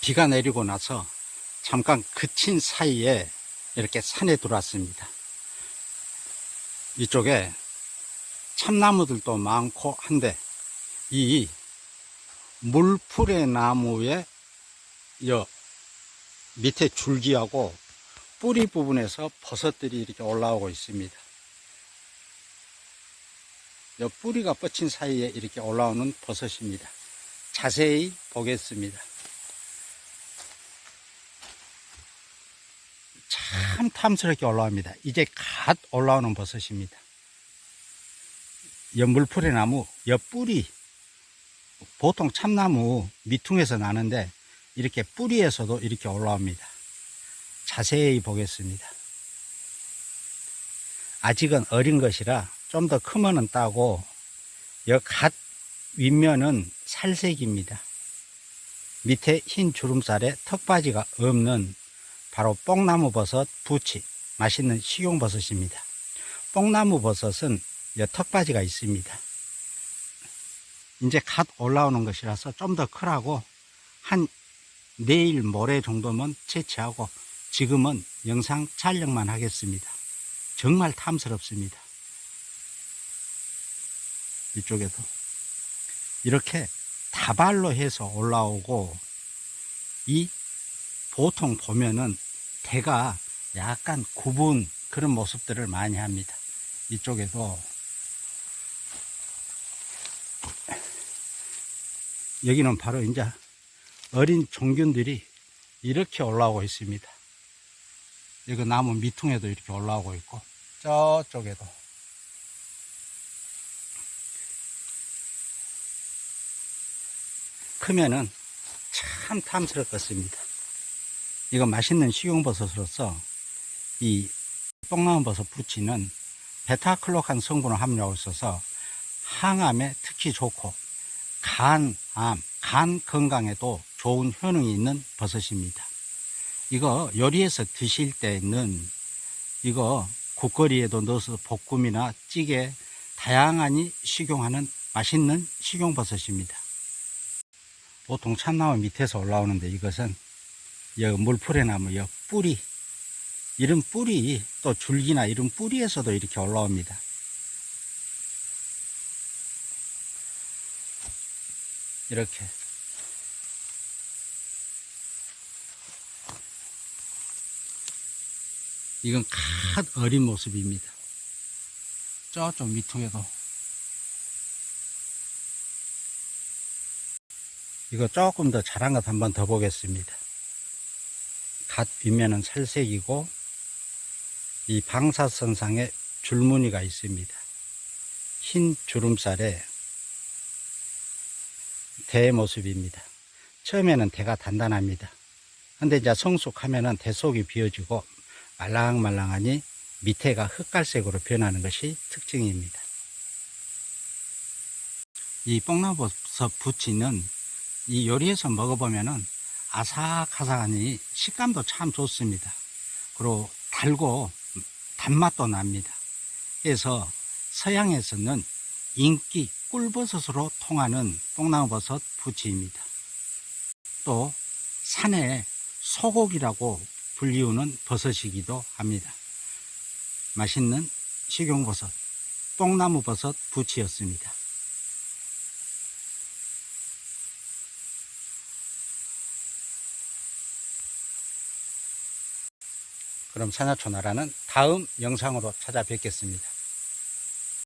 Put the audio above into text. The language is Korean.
비가 내리고 나서 잠깐 그친 사이에 이렇게 산에 들어왔습니다. 이쪽에 참나무들도 많고 한데 이 물풀의 나무의 여 밑에 줄기하고 뿌리 부분에서 버섯들이 이렇게 올라오고 있습니다. 여 뿌리가 뻗친 사이에 이렇게 올라오는 버섯입니다. 자세히 보겠습니다. 참 탐스럽게 올라옵니다. 이제 갓 올라오는 버섯입니다. 여 물풀의 나무, 여 뿌리, 보통 참나무 밑둥에서 나는데 이렇게 뿌리에서도 이렇게 올라옵니다. 자세히 보겠습니다. 아직은 어린 것이라 좀 더 크면은 따고 여갓 윗면은 살색입니다. 밑에 흰 주름살에 턱받이가 없는 바로 뽕나무 버섯 부치 맛있는 식용 버섯입니다. 뽕나무 버섯은 여 턱받이가 있습니다. 이제 갓 올라오는 것이라서 좀 더 크라고 한 내일 모레 정도면 채취하고 지금은 영상 촬영만 하겠습니다. 정말 탐스럽습니다. 이쪽에도 이렇게 다발로 해서 올라오고 이 보통 보면은 대가 약간 구분 그런 모습들을 많이 합니다. 이쪽에도 여기는 바로 이제 어린 종균들이 이렇게 올라오고 있습니다. 여기 나무 밑둥에도 이렇게 올라오고 있고 저쪽에도 크면은 참 탐스럽겠습니다. 이건 맛있는 식용버섯으로서 이 뽕나무 버섯 부치는 베타클로칸 성분을 함유하고 있어서 항암에 특히 좋고 간암, 간 건강에도 좋은 효능이 있는 버섯입니다. 이거 요리해서 드실 때는 이거 국거리에도 넣어서 볶음이나 찌개 다양하니 식용하는 맛있는 식용버섯입니다. 보통 참나무 밑에서 올라오는데 이것은 여 물풀의 나무 여 뿌리 이런 뿌리 또 줄기나 이런 뿌리에서도 이렇게 올라옵니다. 이렇게 이건 갓 어린 모습입니다. 저쪽 밑통에도 이거 조금 더 자란 것 한번 더 보겠습니다. 갓 윗면은 살색이고 이 방사선상에 줄무늬가 있습니다. 흰 주름살에 대 모습입니다. 처음에는 대가 단단합니다. 근데 이제 성숙하면은 대 속이 비어지고 말랑말랑하니 밑에가 흑갈색으로 변하는 것이 특징입니다. 이 뽕나버섯 부치는 이 요리해서 먹어보면은 아삭아삭하니 식감도 참 좋습니다. 그리고 달고 단맛도 납니다. 그래서 서양에서는 인기 꿀버섯으로 통하는 뽕나무버섯 부치입니다. 또 산의 소고기라고 불리우는 버섯이기도 합니다. 맛있는 식용버섯, 뽕나무버섯 부치였습니다. 그럼 산야초나라는 다음 영상으로 찾아뵙겠습니다.